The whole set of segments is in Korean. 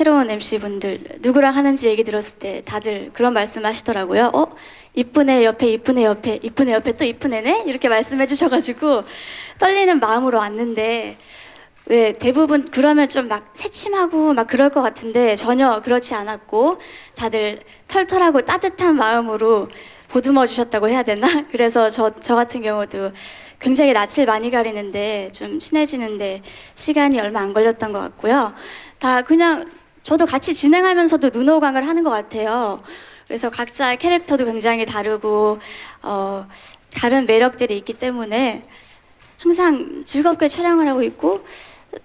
새로운 MC분들 누구랑 하는지 얘기 들었을 때 다들 그런 말씀 하시더라고요. 어? 이쁜 애 옆에 이쁜 애 옆에 이쁜 애 옆에 또 이쁜 애네? 이렇게 말씀해 주셔가지고 떨리는 마음으로 왔는데 왜 대부분 그러면 좀 막 새침하고 막 그럴 것 같은데 전혀 그렇지 않았고 다들 털털하고 따뜻한 마음으로 보듬어 주셨다고 해야 되나? 그래서 저, 저 같은 경우도 굉장히 낯을 많이 가리는데 좀 친해지는데 시간이 얼마 안 걸렸던 것 같고요. 다 그냥 저도 같이 진행하면서도 눈호강을 하는 것 같아요. 그래서 각자의 캐릭터도 굉장히 다르고 어, 다른 매력들이 있기 때문에 항상 즐겁게 촬영을 하고 있고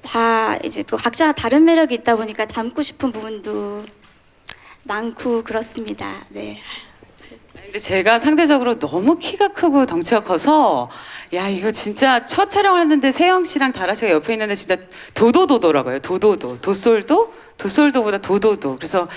다 이제 또 각자 다른 매력이 있다 보니까 닮고 싶은 부분도 많고 그렇습니다. 네. 근데 제가 상대적으로 너무 키가 크고 덩치가 커서 야 이거 진짜 첫 촬영을 했는데 세영 씨랑 다라 씨가 옆에 있는데 진짜 도도도더라고요. 도도도 도솔도 도솔도보다 도도도. 그래서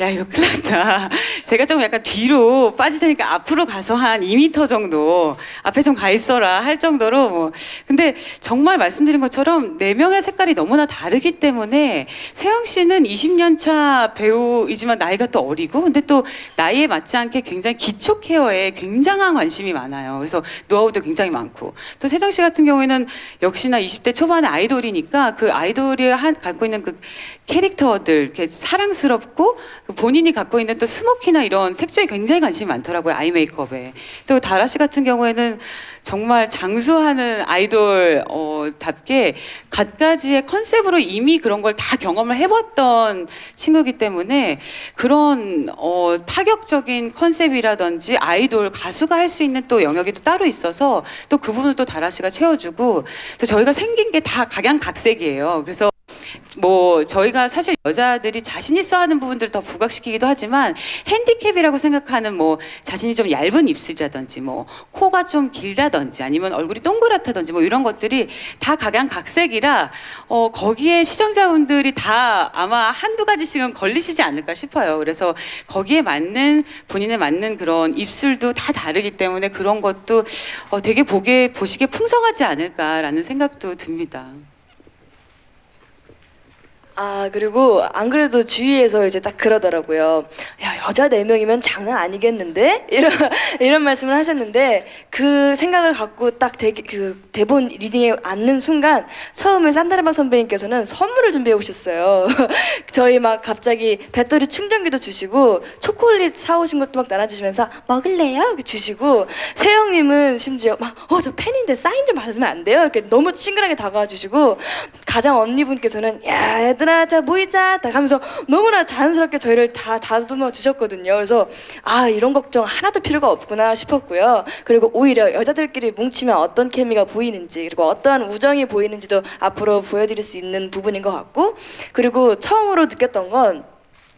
야 이거 큰일 났다. 제가 좀 약간 뒤로 빠질 테니까 앞으로 가서 한 2m 정도 앞에 좀 가 있어라 할 정도로 뭐 근데 정말 말씀드린 것처럼 네 명의 색깔이 너무나 다르기 때문에 세영 씨는 20년 차 배우이지만 나이가 또 어리고 근데 또 나이에 맞지 않게 굉장히 기초 케어에 굉장한 관심이 많아요. 그래서 노하우도 굉장히 많고 또 세정 씨 같은 경우에는 역시나 20대 초반의 아이돌이니까 그 아이돌이 한, 갖고 있는 그 캐릭터 들 이렇게 사랑스럽고 그 본인이 갖고 있는 또 스모키나 이런 색조에 굉장히 관심이 많더라고요 아이 메이크업에 또 다라 씨 같은 경우에는 정말 장수하는 아이돌 어, 답게 갖가지의 컨셉으로 이미 그런 걸 다 경험을 해봤던 친구기 때문에 그런 어, 파격적인 컨셉이라든지 아이돌 가수가 할 수 있는 또 영역이 또 따로 있어서 또 그 부분을 또 다라 씨가 채워주고 또 저희가 생긴 게 다 각양각색이에요. 그래서 뭐 저희가 사실 여자들이 자신 있어 하는 부분들을 더 부각시키기도 하지만 핸디캡이라고 생각하는 뭐 자신이 좀 얇은 입술이라든지 뭐 코가 좀 길다든지 아니면 얼굴이 동그랗다든지 뭐 이런 것들이 다 각양각색이라 어 거기에 시청자분들이 다 아마 한두 가지씩은 걸리시지 않을까 싶어요. 그래서 거기에 맞는 본인에 맞는 그런 입술도 다 다르기 때문에 그런 것도 어 되게 보기에 보시기에 풍성하지 않을까라는 생각도 듭니다. 아 그리고 안 그래도 주위에서 이제 딱 그러더라고요. 야 여자 네 명이면 장난 아니겠는데 이런 이런 말씀을 하셨는데 그 생각을 갖고 딱 대, 그 대본 리딩에 앉는 순간 처음에 산다르마 선배님께서는 선물을 준비해 오셨어요. 저희 막 갑자기 배터리 충전기도 주시고 초콜릿 사오신 것도 막 나눠주시면서 먹을래요? 주시고 세영님은 심지어 막 어 저 팬인데 사인 좀 받으면 안 돼요? 이렇게 너무 친근하게 다가와 주시고 가장 언니분께서는 야 얘들아 자 모이자 딱 하면서 너무나 자연스럽게 저희를 다 다듬어 주셨거든요. 그래서 아 이런 걱정 하나도 필요가 없구나 싶었고요. 그리고 오히려 여자들끼리 뭉치면 어떤 케미가 보이는지 그리고 어떠한 우정이 보이는지도 앞으로 보여드릴 수 있는 부분인 것 같고 그리고 처음으로 느꼈던 건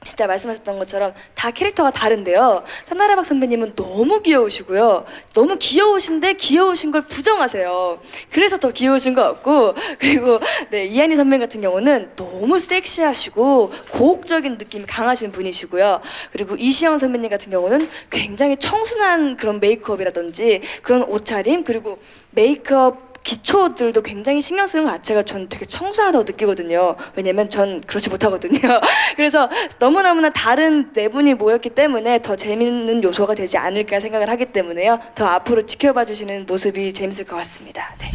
진짜 말씀하셨던 것처럼 다 캐릭터가 다른데요. 산나라박 선배님은 너무 귀여우시고요. 너무 귀여우신데 귀여우신 걸 부정하세요. 그래서 더 귀여우신 것 같고 그리고 네, 이한희 선배 같은 경우는 너무 섹시하시고 고혹적인 느낌이 강하신 분이시고요. 그리고 이시영 선배님 같은 경우는 굉장히 청순한 그런 메이크업이라든지 그런 옷차림 그리고 메이크업 기초들도 굉장히 신경 쓰는 것 자체가 전 되게 청소하다고 느끼거든요. 왜냐면 전 그렇지 못하거든요. 그래서 너무너무나 다른 네 분이 모였기 때문에 더 재밌는 요소가 되지 않을까 생각을 하기 때문에요. 더 앞으로 지켜봐 주시는 모습이 재밌을 것 같습니다. 네.